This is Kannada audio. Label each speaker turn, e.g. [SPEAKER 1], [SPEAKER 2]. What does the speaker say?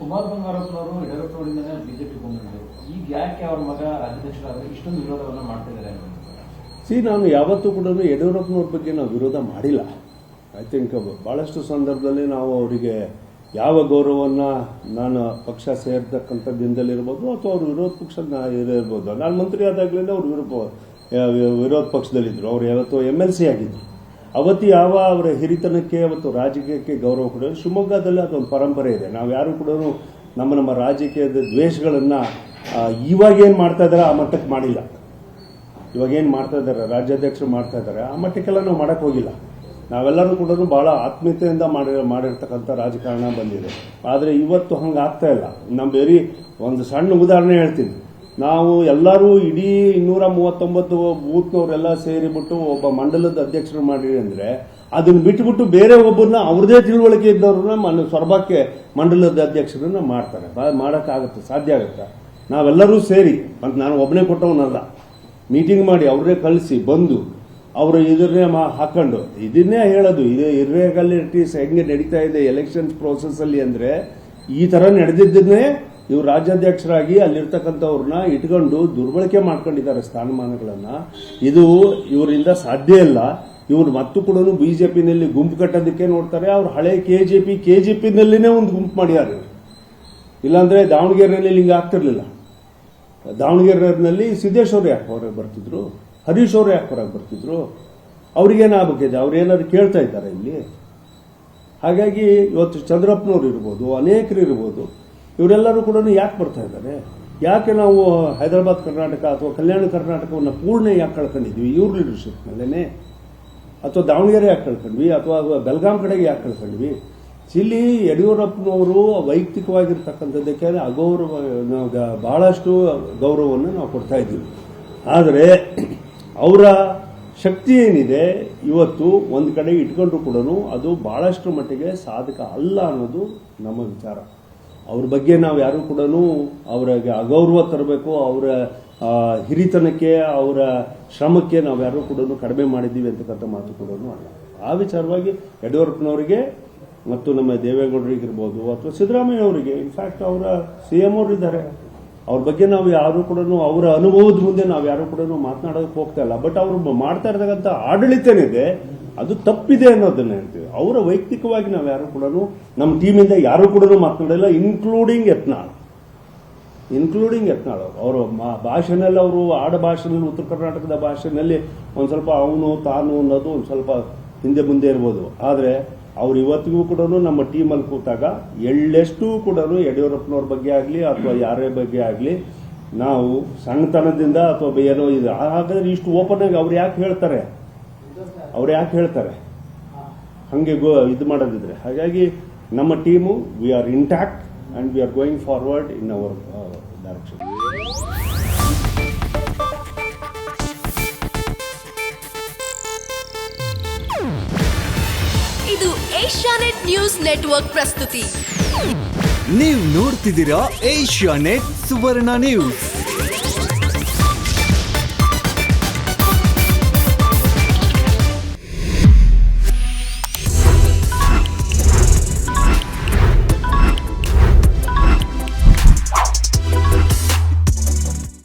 [SPEAKER 1] ಕುಮಾರ್ ಬಂಗಾರಪ್ಪನವರು ಯಡಿಯೂರಪ್ಪನವರಿಂದನೇ ಬಿಜೆಪಿ ಬಂದಿದ್ದರು ಈಗ ಯಾಕೆ ಅವ್ರ ಮಗ ರಾಜ್ಯಾಧ್ಯಕ್ಷರಾದ್ರೆ ಇಷ್ಟೊಂದು ವಿರೋಧವನ್ನು ಮಾಡ್ತಿದ್ದಾರೆ
[SPEAKER 2] ಸಿ, ನಾನು ಯಾವತ್ತೂ ಕೂಡ ಯಡಿಯೂರಪ್ಪನವ್ರ ಬಗ್ಗೆ ನಾವು ವಿರೋಧ ಮಾಡಿಲ್ಲ. ಐ ಥಿಂಕ್ ಭಾಳಷ್ಟು ಸಂದರ್ಭದಲ್ಲಿ ನಾವು ಅವರಿಗೆ ಯಾವ ಗೌರವವನ್ನು ನಾನು ಪಕ್ಷ ಸೇರ್ತಕ್ಕಂಥದ್ದಿಂದಲಿರ್ಬೋದು ಅಥವಾ ಅವರು ವಿರೋಧ ಪಕ್ಷದ ಇರ್ಬೋದು ನಾನು ಮಂತ್ರಿ ಆದಾಗಲಿಂದ ಅವರು ವಿರೋಧ ವಿರೋಧ ಪಕ್ಷದಲ್ಲಿದ್ದರು ಅವ್ರು ಯಾವತ್ತೋ ಎಂ ಎಲ್ ಸಿ ಆಗಿದ್ದರು ಅವತ್ತು ಯಾವ ಅವರ ಹಿರಿತನಕ್ಕೆ ಅವತ್ತು ರಾಜಕೀಯಕ್ಕೆ ಗೌರವ ಕೊಡೋದು ಶಿವಮೊಗ್ಗದಲ್ಲಿ ಅದೊಂದು ಪರಂಪರೆ ಇದೆ. ನಾವು ಯಾರು ಕೂಡ ನಮ್ಮ ನಮ್ಮ ರಾಜಕೀಯದ ದ್ವೇಷಗಳನ್ನು ಇವಾಗ ಏನು ಮಾಡ್ತಾ ಇದ್ದಾರೆ ಆ ಮಟ್ಟಕ್ಕೆ ಮಾಡಿಲ್ಲ. ಇವಾಗ ಏನು ಮಾಡ್ತಾ ಇದ್ದಾರೆ ರಾಜ್ಯಾಧ್ಯಕ್ಷರು ಮಾಡ್ತಾ ಇದ್ದಾರೆ ಆ ಮಟ್ಟಕ್ಕೆಲ್ಲ ನಾವು ಮಾಡೋಕ್ಕೆ ಹೋಗಿಲ್ಲ. ನಾವೆಲ್ಲರೂ ಕೂಡ ಬಹಳ ಆತ್ಮೀಯತೆಯಿಂದ ಮಾಡಿ, ಮಾಡಿರ್ತಕ್ಕಂಥ ರಾಜಕಾರಣ ಬಂದಿದೆ. ಆದರೆ ಇವತ್ತು ಹಂಗೆ ಆಗ್ತಾ ಇಲ್ಲ. ನಮ್ಮ ಬೇರೆ ಒಂದು ಸಣ್ಣ ಉದಾಹರಣೆ ಹೇಳ್ತೀನಿ. ನಾವು ಎಲ್ಲರೂ ಇಡೀ ಇನ್ನೂರ ಮೂವತ್ತೊಂಬತ್ತು ಬೂತ್ನವರೆಲ್ಲ ಸೇರಿಬಿಟ್ಟು ಒಬ್ಬ ಮಂಡಲದ ಅಧ್ಯಕ್ಷರು ಮಾಡಿರಿ ಅಂದರೆ ಅದನ್ನ ಬಿಟ್ಟುಬಿಟ್ಟು ಬೇರೆ ಒಬ್ಬರನ್ನ ಅವ್ರದೇ ತಿಳುವಳಿಕೆ ಇದ್ದವ್ರನ್ನ ಮನ, ಸ್ವರ್ಭಕ್ಕೆ ಮಂಡಲದ ಅಧ್ಯಕ್ಷರನ್ನ ಮಾಡ್ತಾರೆ. ಮಾಡೋಕ್ಕಾಗುತ್ತೆ, ಸಾಧ್ಯ ಆಗುತ್ತೆ. ನಾವೆಲ್ಲರೂ ಸೇರಿ, ಅಂತ ನಾನು ಒಬ್ಬನೇ ಕೊಟ್ಟವನಲ್ಲ ಮೀಟಿಂಗ್ ಮಾಡಿ ಅವ್ರನ್ನೇ ಕಳಿಸಿ, ಬಂದು, ಅವರು ಇದನ್ನೇ ಮಾ, ಹಾಕೊಂಡು, ಇದನ್ನೇ ಹೇಳೋದು, ಇದು ಇರ್ರೆಗಾಲಿಟೀಸ್ ಹೆಂಗೆ ನಡೀತಾ ಇದೆ ಎಲೆಕ್ಷನ್ಸ್ ಪ್ರೋಸೆಸ್ ಅಲ್ಲಿ ಅಂದ್ರೆ ಈ ತರ ನಡೆದಿದ್ದನ್ನೇ ಇವ್ರು ರಾಜ್ಯಾಧ್ಯಕ್ಷರಾಗಿ ಅಲ್ಲಿರ್ತಕ್ಕಂಥವ್ರನ್ನ ಇಟ್ಕೊಂಡು ದುರ್ಬಳಕೆ ಮಾಡ್ಕೊಂಡಿದ್ದಾರೆ ಸ್ಥಾನಮಾನಗಳನ್ನ. ಇದು ಇವರಿಂದ ಸಾಧ್ಯ ಇಲ್ಲ. ಇವರು ಮತ್ತು ಕೂಡ ಬಿಜೆಪಿನಲ್ಲಿ ಗುಂಪು ಕಟ್ಟೋದಕ್ಕೆ ನೋಡ್ತಾರೆ. ಅವ್ರು ಹಳೆ ಕೆಜೆಪಿ, ಕೆಜೆಪಿನಲ್ಲಿನೇ ಒಂದು ಗುಂಪು ಮಾಡ್ಯಾರ. ಇಲ್ಲಾಂದ್ರೆ ದಾವಣಗೆರೆಯಲ್ಲಿ ಹಿಂಗೆ ಆಗ್ತಿರ್ಲಿಲ್ಲ. ದಾವಣಗೆರೆನಲ್ಲಿ ಸಿದ್ದೇಶ್ ಅವ್ರು ಯಾಕೆ ಹೊರಗೆ ಬರ್ತಿದ್ರು? ಹರೀಶ್ ಅವರು ಯಾಕೆ ಹೊರಗೆ ಬರ್ತಿದ್ರು? ಅವ್ರಿಗೇನಾಗಬೇಕಿದೆ? ಅವ್ರು ಏನಾದ್ರು ಕೇಳ್ತಾ ಇದ್ದಾರೆ ಇಲ್ಲಿ? ಹಾಗಾಗಿ ಇವತ್ತು ಚಂದ್ರಪ್ಪನವ್ರು ಇರ್ಬೋದು, ಅನೇಕರು ಇರ್ಬೋದು ಇವರೆಲ್ಲರೂ ಕೂಡ ಯಾಕೆ ಬರ್ತಾ ಇದ್ದಾರೆ? ಯಾಕೆ ನಾವು ಹೈದರಾಬಾದ್ ಕರ್ನಾಟಕ ಅಥವಾ ಕಲ್ಯಾಣ ಕರ್ನಾಟಕವನ್ನು ಪೂರ್ಣ ಯಾಕೆ ಕಳ್ಕೊಂಡಿದ್ವಿ? ಇವ್ರ ಲೀಡರ್ಶಿಪ್ನಲ್ಲೇ ಅಥವಾ ದಾವಣಗೆರೆ ಯಾಕೆ ಕಳ್ಕೊಂಡ್ವಿ? ಅಥವಾ ಬೆಲ್ಗಾಂ ಕಡೆಗೆ ಯಾಕೆ ಕಳ್ಕೊಂಡ್ವಿ? ಇಲ್ಲಿ ಯಡಿಯೂರಪ್ಪನವರು ವೈಯಕ್ತಿಕವಾಗಿರ್ತಕ್ಕಂಥದ್ದಕ್ಕೆ ಅಗೌರವ ಬಹಳಷ್ಟು ಗೌರವವನ್ನು ನಾವು ಕೊಡ್ತಾ ಇದ್ದೀವಿ. ಆದರೆ ಅವರ ಶಕ್ತಿ ಏನಿದೆ? ಇವತ್ತು ಒಂದು ಕಡೆ ಇಟ್ಕೊಂಡ್ರು ಕೂಡ ಅದು ಬಹಳಷ್ಟು ಮಟ್ಟಿಗೆ ಸಾಧಕ ಅಲ್ಲ ಅನ್ನೋದು ನಮ್ಮ ವಿಚಾರ. ಅವ್ರ ಬಗ್ಗೆ ನಾವು ಯಾರು ಕೂಡ ಅವರಿಗೆ ಅಗೌರವ ತರಬೇಕು, ಅವರ ಹಿರಿತನಕ್ಕೆ, ಅವರ ಶ್ರಮಕ್ಕೆ ನಾವು ಯಾರು ಕೂಡ ಕಡಿಮೆ ಮಾಡಿದ್ದೀವಿ ಅಂತಕ್ಕಂಥ ಮಾತು ಕೂಡ ಅಲ್ಲ. ಆ ವಿಚಾರವಾಗಿ ಯಡಿಯೂರಪ್ಪನವರಿಗೆ ಮತ್ತು ನಮ್ಮ ದೇವೇಗೌಡರಿಗಿರ್ಬೋದು ಅಥವಾ ಸಿದ್ದರಾಮಯ್ಯ ಅವರಿಗೆ ಇನ್ಫ್ಯಾಕ್ಟ್ ಅವರ ಸಿ ಎಂ ಅವರು ಇದ್ದಾರೆ. ಅವ್ರ ಬಗ್ಗೆ ನಾವು ಯಾರು ಕೂಡ ಅವರ ಅನುಭವದ ಮುಂದೆ ನಾವು ಯಾರು ಕೂಡ ಮಾತನಾಡೋದಕ್ಕೆ ಹೋಗ್ತಾ ಇಲ್ಲ. ಬಟ್ ಅವರು ಮಾಡ್ತಾ ಇರತಕ್ಕಂಥ ಆಡಳಿತ ಏನಿದೆ ಅದು ತಪ್ಪಿದೆ ಅನ್ನೋದನ್ನ ಹೇಳ್ತೀವಿ. ಅವರ ವೈಯಕ್ತಿಕವಾಗಿ ನಾವು ಯಾರು ಕೂಡ ನಮ್ಮ ಟೀಮಿಂದ ಯಾರು ಕೂಡ ಮಾತನಾಡಿಲ್ಲ ಇನ್ಕ್ಲೂಡಿಂಗ್ ಯತ್ನಾಳ್. ಇನ್ಕ್ಲೂಡಿಂಗ್ ಯತ್ನಾಳ್ ಅವರು. ಭಾಷೆನಲ್ಲಿ ಅವರು ಆಡ ಭಾಷೆನಲ್ಲಿ, ಉತ್ತರ ಕರ್ನಾಟಕದ ಭಾಷೆನಲ್ಲಿ ಒಂದು ಸ್ವಲ್ಪ ಅವನು, ತಾನು ಅನ್ನೋದು ಒಂದು ಸ್ವಲ್ಪ ಹಿಂದೆ ಮುಂದೆ ಇರ್ಬೋದು. ಆದರೆ ಅವ್ರು ಇವತ್ತಿಗೂ ಕೂಡ ನಮ್ಮ ಟೀಮಲ್ಲಿ ಕೂತಾಗ ಎಳ್ಳೆಷ್ಟು ಕೂಡ ಯಡಿಯೂರಪ್ಪನವ್ರ ಬಗ್ಗೆ ಆಗಲಿ ಅಥವಾ ಯಾರೇ ಬಗ್ಗೆ ಆಗಲಿ ನಾವು ಸಣ್ಣತನದಿಂದ ಅಥವಾ ಏನೋ ಇದು. ಹಾಗಾದ್ರೆ ಇಷ್ಟು ಓಪನ್ ಆಗಿ ಅವ್ರು ಯಾಕೆ ಹೇಳ್ತಾರೆ? ಅವ್ರು ಯಾಕೆ ಹೇಳ್ತಾರೆ? ಹಂಗೆ ಗೋ ಇದು ಮಾಡೋದಿದ್ರೆ. ಹಾಗಾಗಿ ನಮ್ಮ team we are intact and we are going forward in our direction
[SPEAKER 3] ಇದು ಏಷ್ಯಾನೆಟ್ ನ್ಯೂಸ್ ನೆಟ್ವರ್ಕ್ ಪ್ರಸ್ತುತಿ.
[SPEAKER 4] ನೀವು ನೋಡ್ತಿದ್ದೀರಾ ಏಷ್ಯಾನೆಟ್ ಸುವರ್ಣ ನ್ಯೂಸ್.